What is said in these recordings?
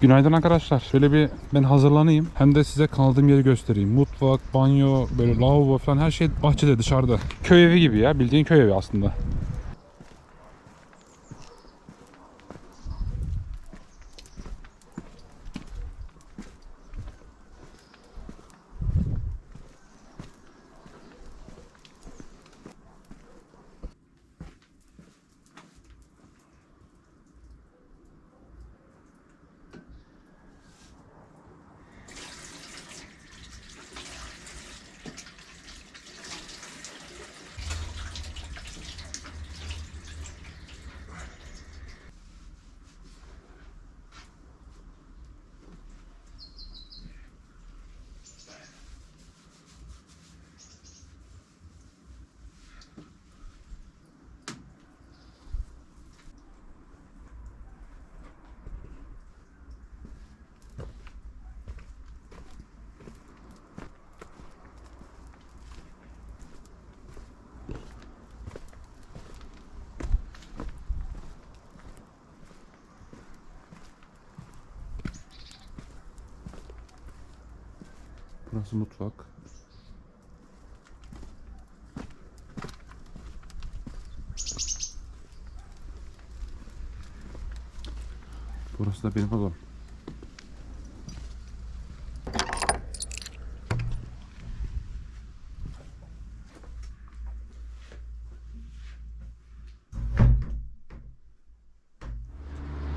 Günaydın arkadaşlar. Şöyle bir ben hazırlanayım. Hem de size kaldığım yeri göstereyim. Mutfak, banyo, böyle lavabo falan her şey bahçede dışarıda. Köy evi gibi ya. Bildiğin köy evi aslında. Burası mutfak. Burası da benim odam.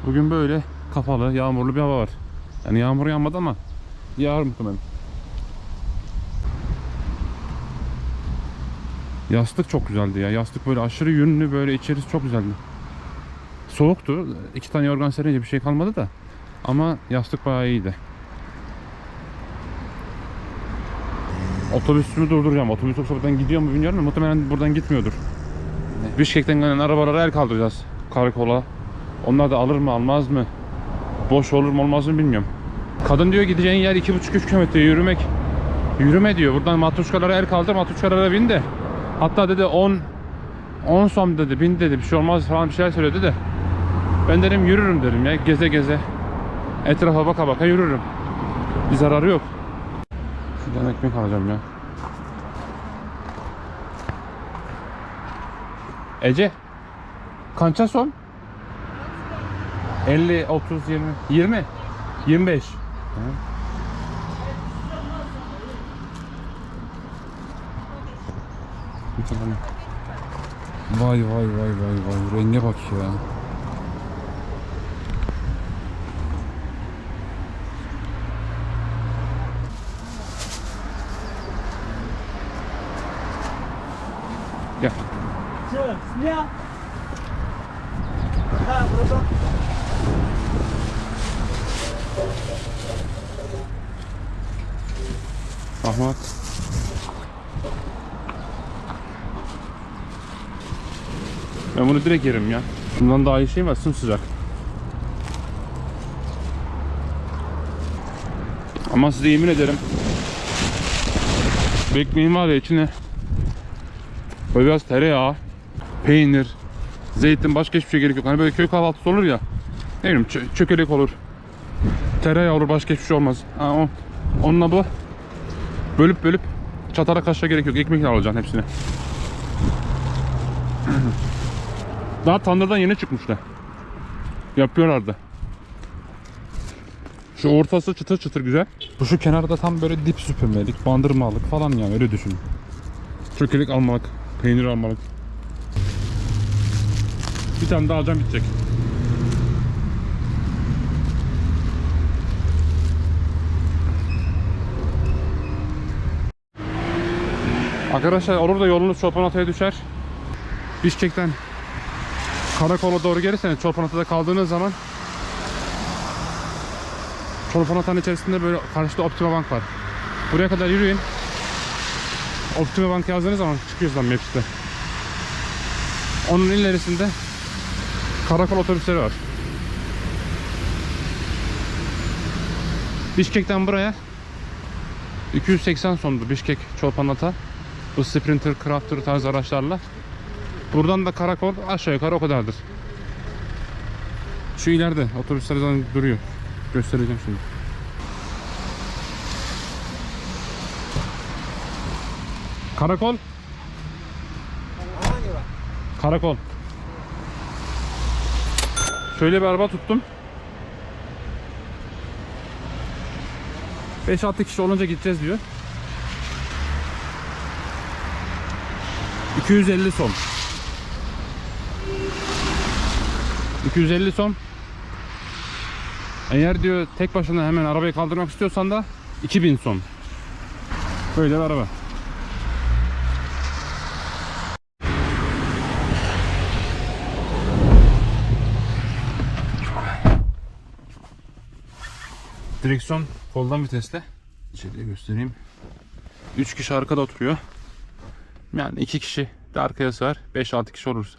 Bugün böyle kapalı, yağmurlu bir hava var. Yani yağmur yağmadı ama yağar muhtemelen. Yastık çok güzeldi ya. Yastık böyle aşırı yünlü böyle içerisi çok güzeldi. Soğuktu. İki tane yorgan serince bir şey kalmadı da. Ama yastık bayağı iyiydi. Otobüsümü durduracağım. Otobüs yoksa buradan gidiyor mu bilmiyorum ama muhtemelen buradan gitmiyordur. Bişkek'ten gelen arabalara el kaldıracağız karakola. Onlar da alır mı almaz mı? Boş olur mu olmaz mı bilmiyorum. Kadın diyor gideceğin yer 2,5-3 kilometre yürümek. Yürüme diyor. Buradan matruşkalara el kaldır, matruşkalara bin de. Hatta dedi 10 10 som dedi, bin dedi bir şey olmaz falan bir şeyler söyledi de. Ben dedim yürürüm dedim ya geze geze. Etrafa baka baka yürürüm. Bir zararı yok. Şuradan ekmek alacağım ya. Ece. Kança son? 50, 30, 20. 20. 25. git alalım. Vay vay vay vay vay renge bak ya. Gel. Ya. Ha burada. Ahmet. Ben bunu direkt yerim ya. Bundan daha iyi şey var sımsıcak. Ama size yemin ederim bu ekmeğin var ya içine böyle biraz tereyağı, peynir, zeytin başka hiçbir şey gerek yok. Hani böyle köy kahvaltısı olur ya. Ne bileyim çö- çökelek olur. Tereyağı olur başka hiçbir şey olmaz. Ha, o, onunla bu Bölüp bölüp çatara kaşığa gerek yok. Ekmekle alacaksın hepsini. Daha tandırdan yeni çıkmışlar. Yapıyorlardı. Şu ortası çıtır çıtır güzel. Bu şu kenarda tam böyle dip süpürmelik, bandırmalık falan yani öyle düşün. Çökelik almalık, peynir almalık. Bir tane daha alacağım bitecek. Arkadaşlar olur da yolunuz Çolpanata'ya düşer. Bişkek'ten karakola doğru gelirseniz Çolpanata'da kaldığınız zaman Çolpanata'nın içerisinde böyle karşıda Optima Bank var. Buraya kadar yürüyün. Optima Bank yazdığınız zaman çıkıyor zaten Maps'te. Onun ilerisinde karakol otobüsleri var. Bişkek'ten buraya 280 sondu Bişkek Çolpanata. Bu Sprinter, Crafter tarzı araçlarla. Buradan da karakol aşağı yukarı o kadardır. Şu ileride otobüsler zaten duruyor. Göstereceğim şimdi. Karakol. Karakol. Şöyle bir araba tuttum. 5-6 kişi olunca gideceğiz diyor. 250 son. 250 son. Eğer diyor tek başına hemen arabayı kaldırmak istiyorsan da 2000 son. Böyle bir araba. Direksiyon koldan vitesle. İçeriye göstereyim. 3 kişi arkada oturuyor. Yani 2 kişi de arkaya sığar. 5-6 kişi oluruz.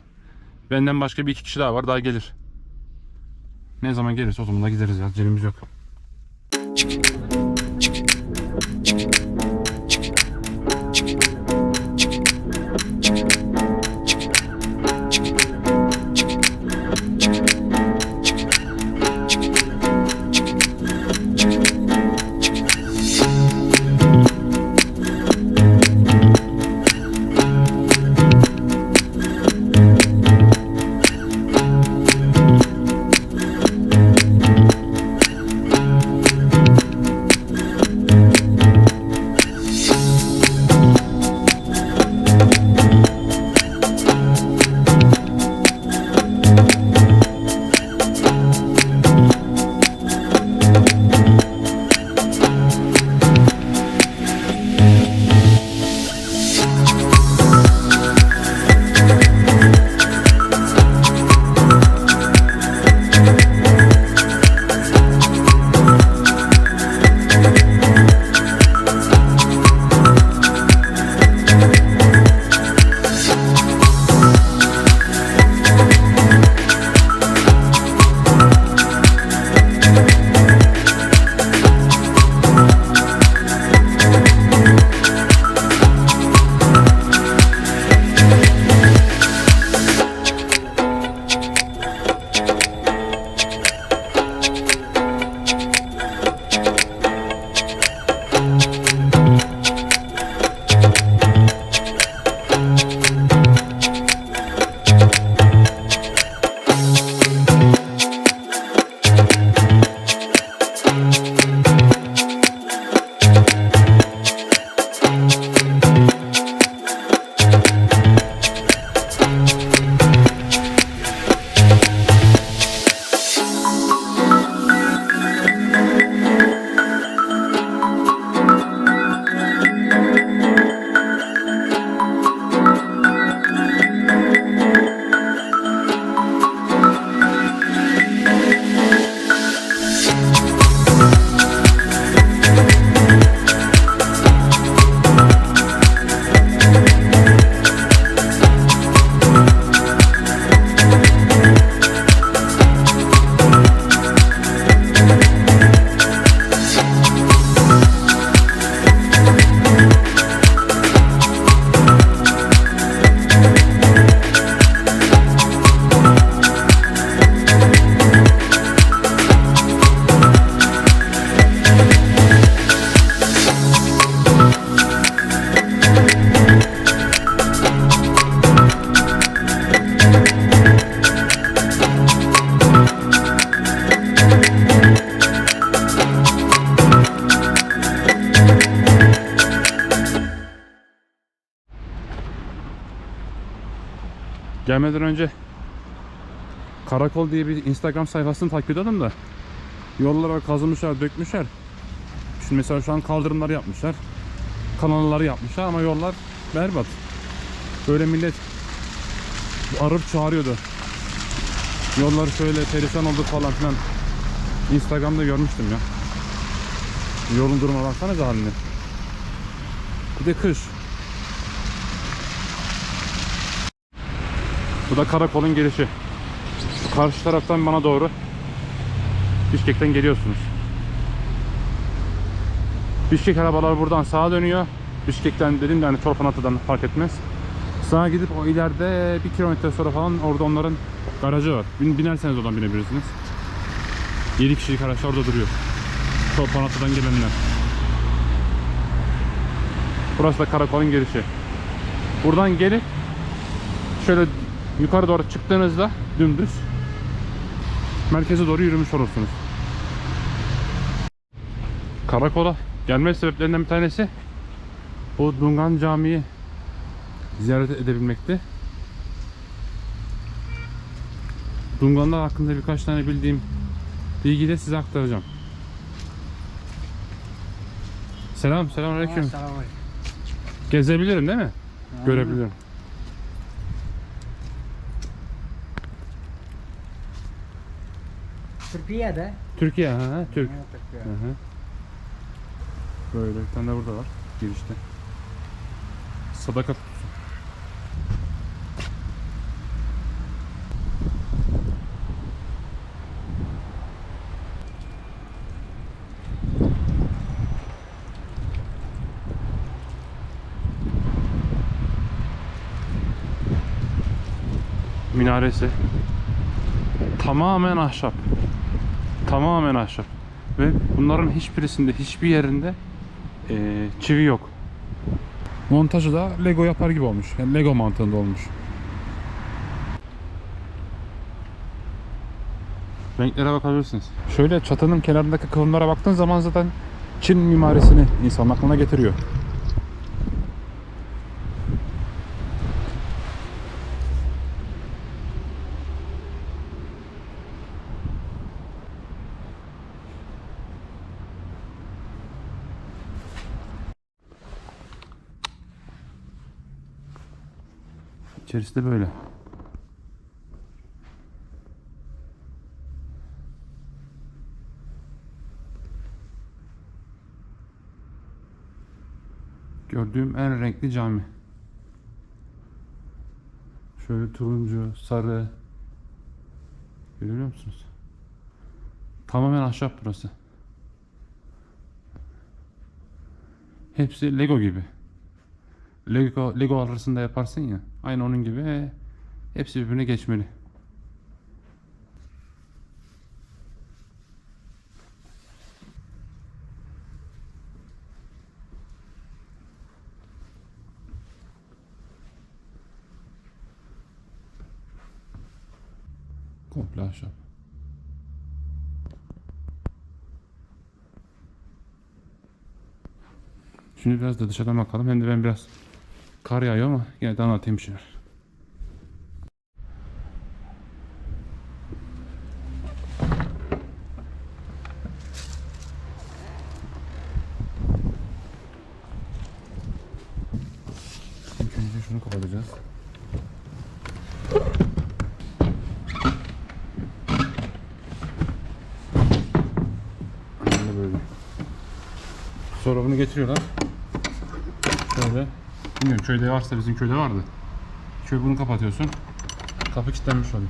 Benden başka bir iki kişi daha var. Daha gelir. Ne zaman gelirse o zaman da gideriz ya. Acelemiz yok. Gelmeden önce Karakol diye bir Instagram sayfasını takip ediyordum da yollara kazımışlar, dökmüşler. Şimdi mesela şu an kaldırımlar yapmışlar. Kanalları yapmışlar ama yollar berbat. Böyle millet arıp çağırıyordu. Yollar şöyle perişan oldu falan filan. Instagram'da görmüştüm ya. Yolun duruma baksanıza haline. Bir de kış. Bu da karakolun girişi. Karşı taraftan bana doğru Bişkek'ten geliyorsunuz. Bişkek arabalar buradan sağa dönüyor. Bişkek'ten dedim de hani Torpanatı'dan fark etmez. Sağa gidip o ileride bir kilometre sonra falan orada onların garajı var. Bin, binerseniz oradan binebilirsiniz. 7 kişilik araç orada duruyor. Toplantıdan gelenler. Burası da karakolun girişi. Buradan gelip şöyle yukarı doğru çıktığınızda dümdüz merkeze doğru yürümüş olursunuz. Karakola gelme sebeplerinden bir tanesi bu Dungan Camii'yi ziyaret edebilmekti. Dunganlar hakkında birkaç tane bildiğim bilgiyi de size aktaracağım. Selam, selam aleyküm. Gezebilirim değil mi? Görebilirim. Türkiye'de. Türkiye, ha, ha, Türk. Ha, Türkiye. Hı hı. Böyle bir tane de burada var girişte. Sadaka kutusu. Minaresi. Tamamen ahşap. Tamamen ahşap. Ve bunların hiçbirisinde, hiçbir yerinde eee, çivi yok. Montajı da Lego yapar gibi olmuş. Yani Lego mantığında olmuş. Renklere bakabilirsiniz. Şöyle çatının kenarındaki kıvımlara baktığın zaman zaten Çin mimarisini insan aklına getiriyor. İçerisi de böyle. Gördüğüm en renkli cami. Şöyle turuncu, sarı. Görüyor musunuz? Tamamen ahşap burası. Hepsi Lego gibi. Lego, Lego arasında yaparsın ya. Aynı onun gibi. e, hepsi birbirine geçmeli. Komple ahşap. Şimdi biraz da dışarıdan bakalım. Hem de ben biraz kar yağıyor ama yine de anlatayım şeyler. İlk önce şunu kapatacağız. Sonra bunu getiriyorlar. Şöyle. Bilmiyorum köyde varsa bizim köyde vardı. Şöyle bunu kapatıyorsun. Kapı kilitlenmiş oluyor.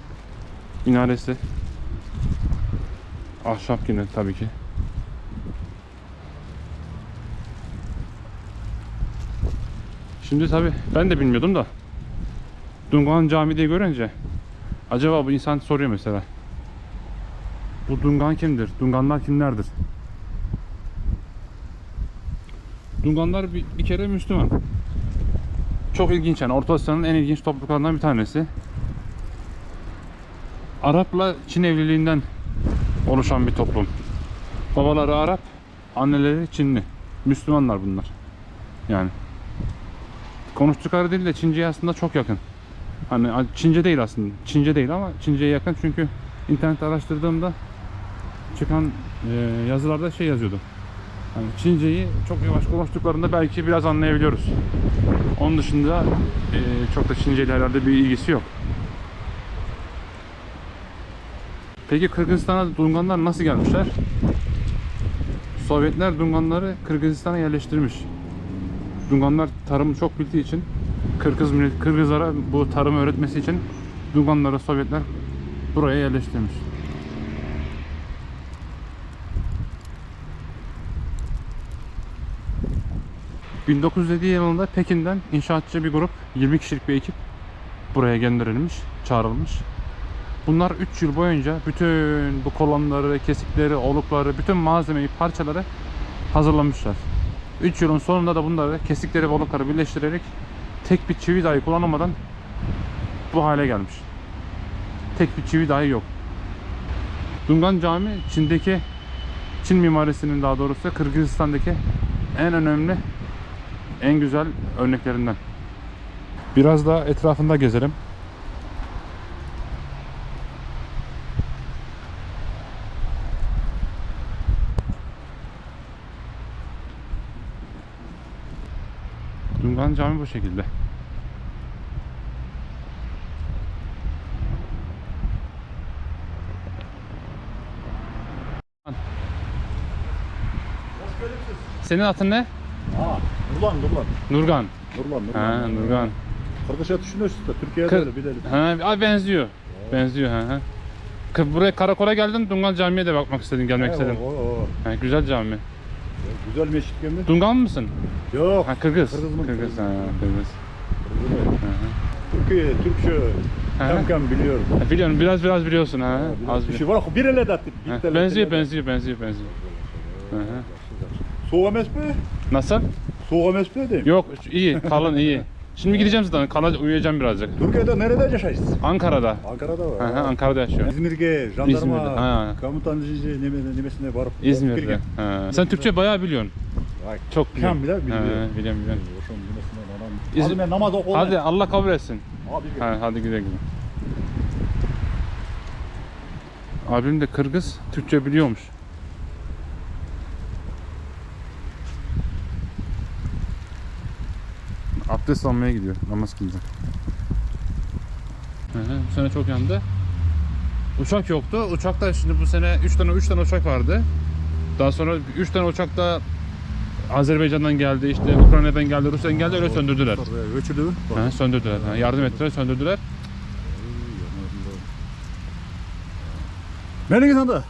Minaresi. Ahşap yine tabii ki. Şimdi tabii ben de bilmiyordum da. Dungan Camii diye görünce acaba bu insan soruyor mesela. Bu Dungan kimdir? Dunganlar kimlerdir? Dunganlar bir, bir kere Müslüman. Çok ilginç yani Orta Asya'nın en ilginç topluluklarından bir tanesi. Arap'la Çin evliliğinden oluşan bir toplum. Babaları Arap, anneleri Çinli. Müslümanlar bunlar. Yani. Konuştukları dil de Çince'ye aslında çok yakın. Hani Çince değil aslında. Çince değil ama Çince'ye yakın çünkü internette araştırdığımda çıkan e, yazılarda şey yazıyordu. Hani Çince'yi çok yavaş konuştuklarında belki biraz anlayabiliyoruz. Onun dışında e, çok da Çince ile herhalde bir ilgisi yok. Peki Kırgızistan'a Dunganlar nasıl gelmişler? Sovyetler Dunganları Kırgızistan'a yerleştirmiş. Dunganlar tarımı çok bildiği için Kırgız millet, Kırgızlara bu tarımı öğretmesi için Dunganları Sovyetler buraya yerleştirmiş. ...1907 yılında Pekin'den inşaatçı bir grup... ...20 kişilik bir ekip... ...buraya gönderilmiş, çağrılmış. Bunlar 3 yıl boyunca bütün bu kolonları, kesikleri, olukları, bütün malzemeyi, parçaları hazırlamışlar. 3 yılın sonunda da bunları kesikleri ve olukları birleştirerek tek bir çivi dahi kullanılmadan bu hale gelmiş. Tek bir çivi dahi yok. Dungan Cami Çin'deki Çin mimarisinin daha doğrusu Kırgızistan'daki en önemli en güzel örneklerinden. Biraz daha etrafında gezelim. Dungan Cami bu şekilde. Senin adın ne? Ha, Nurlan, Nurlan. Nurgan. Nurlan, Nurlan. Ha, Nurgan. Kırgızca düşünüyorsun da Türkiye'de Kır- öyle bilelim. Ha, abi benziyor. Benziyor ha. ha. Buraya karakola geldin, Dungan Camii'ye de bakmak istedin, gelmek He, istedin. O, o. Ha, güzel cami. Güzel meşit gömü. Dungan mısın? Yok. Ha, Kırgız. Kırgız mı? Kırgız, ha, Kırgız. Türkiye, Türkçe. Ha. Tam kam biliyorum. Ha, biliyorum, biraz biraz biliyorsun ha. Az Bir şey var. Bir ele de. Ha, benziyor, tele- benziyor, benziyor, benziyor. Hı hı. Soğuk emes mi? Nasıl? Soğuk emes mi diyeyim. Yok, iyi, kalın iyi. Şimdi gideceğim zaten, kala uyuyacağım birazcık. Türkiye'de nerede yaşarsın? Ankara'da. Ankara'da var. hı, Ankara'da yaşıyorum. İzmir'e İzmir'de, jandarma ha. komutanıcı neme, nemesine varıp İzmir'de. Ha. Sen Türkçe bayağı biliyorsun. Vay, Çok biliyorum. Kam bilir, biliyorum. Ha, biliyorum, biliyorum. Oşum nemesinden adam. İz- Hadi ben namaz oku. Hadi Allah kabul etsin. Abi gel. Ha, hadi güle güle. Abim de Kırgız, Türkçe biliyormuş. Abdest almaya gidiyor, namaz kılacak. Bu sene çok yandı. Uçak yoktu. Uçakta şimdi bu sene 3 tane 3 tane uçak vardı. Daha sonra 3 tane uçak da Azerbaycan'dan geldi, işte Ukrayna'dan geldi, Rusya'dan geldi öyle söndürdüler. Ha, söndürdüler. Ha, yardım ettiler, söndürdüler. Nereye gidiyorsun da?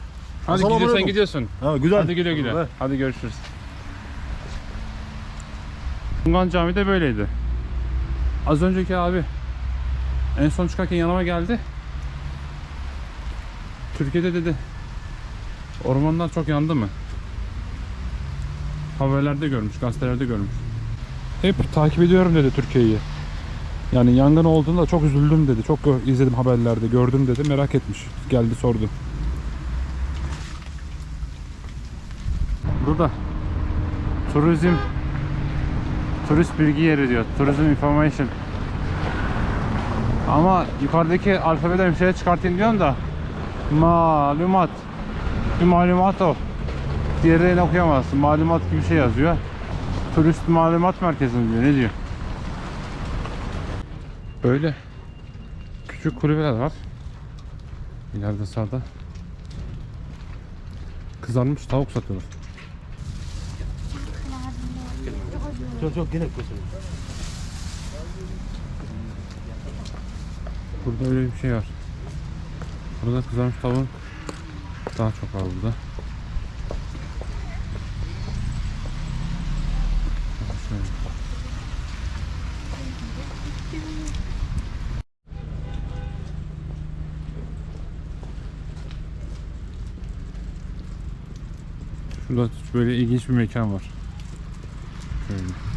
Hadi gidiyorsan alaikum. gidiyorsun. Ha güzel. Hadi güle güle. Hadi görüşürüz. Dungan Camii de böyleydi. Az önceki abi en son çıkarken yanıma geldi. Türkiye'de dedi ormanlar çok yandı mı? Haberlerde görmüş, gazetelerde görmüş. Hep takip ediyorum dedi Türkiye'yi. Yani yangın olduğunda çok üzüldüm dedi. Çok izledim haberlerde, gördüm dedi. Merak etmiş. Geldi sordu. Burada turizm turist bilgi yeri diyor. Tourism information. Ama yukarıdaki alfabeden bir şey çıkartayım diyorum da malumat bir malumat o. Diğerini okuyamazsın. Malumat gibi bir şey yazıyor. Turist malumat merkezi diyor. Ne diyor? Böyle küçük kulübeler var. İleride sağda kızarmış tavuk satıyorlar. Çok yine kötü. Burada öyle bir şey var. Burada kızarmış tavuğun daha çok var burada. Şurada böyle ilginç bir mekan var. Şöyle.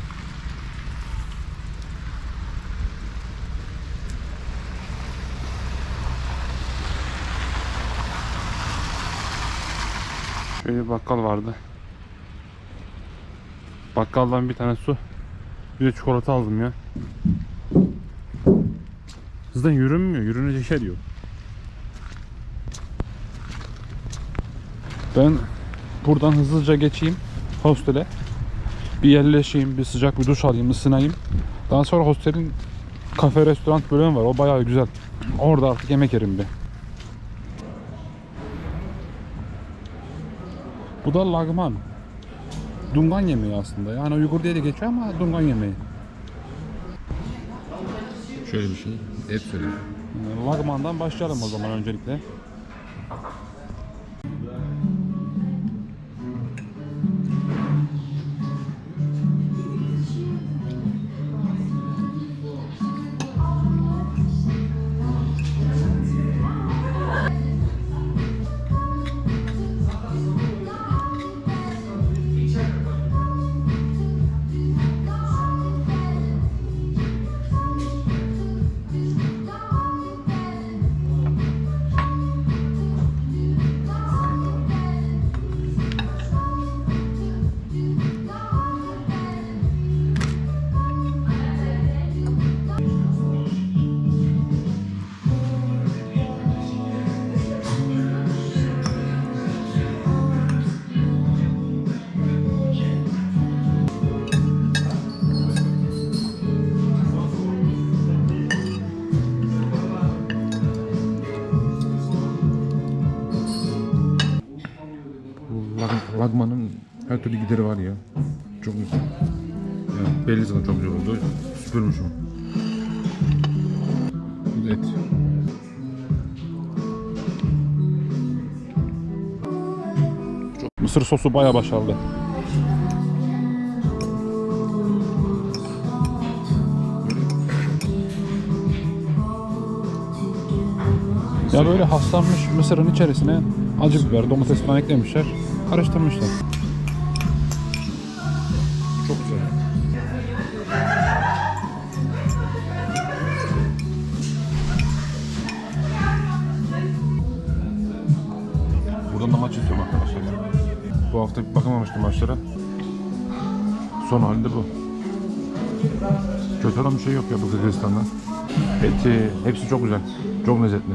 Bir bakkal vardı. Bakkaldan bir tane su, bir de çikolata aldım ya. Hızdan yürünmüyor, yürünecek yer yok. Ben buradan hızlıca geçeyim hostele. Bir yerleşeyim, bir sıcak bir duş alayım, ısınayım. Daha sonra hostelin kafe restoran bölümü var. O bayağı güzel. Orada artık yemek yerim bir. Bu da lagman. Dungan yemeği aslında. Yani Uygur diye de geçiyor ama Dungan yemeği. Şöyle bir şey. Et söyle. Lagman'dan başlayalım o zaman öncelikle. Türlü gideri var ya. Çok güzel. Ya belli zaten çok güzel oldu. Süpürmüşüm. Bu da et. Çok- Mısır sosu bayağı başarılı. Ya böyle haşlanmış mısırın içerisine acı biber, domates falan eklemişler. Karıştırmışlar. Son halde bu. Kötü olan bir şey yok ya bu Kırgızistan'da. Eti, hepsi çok güzel. Çok lezzetli.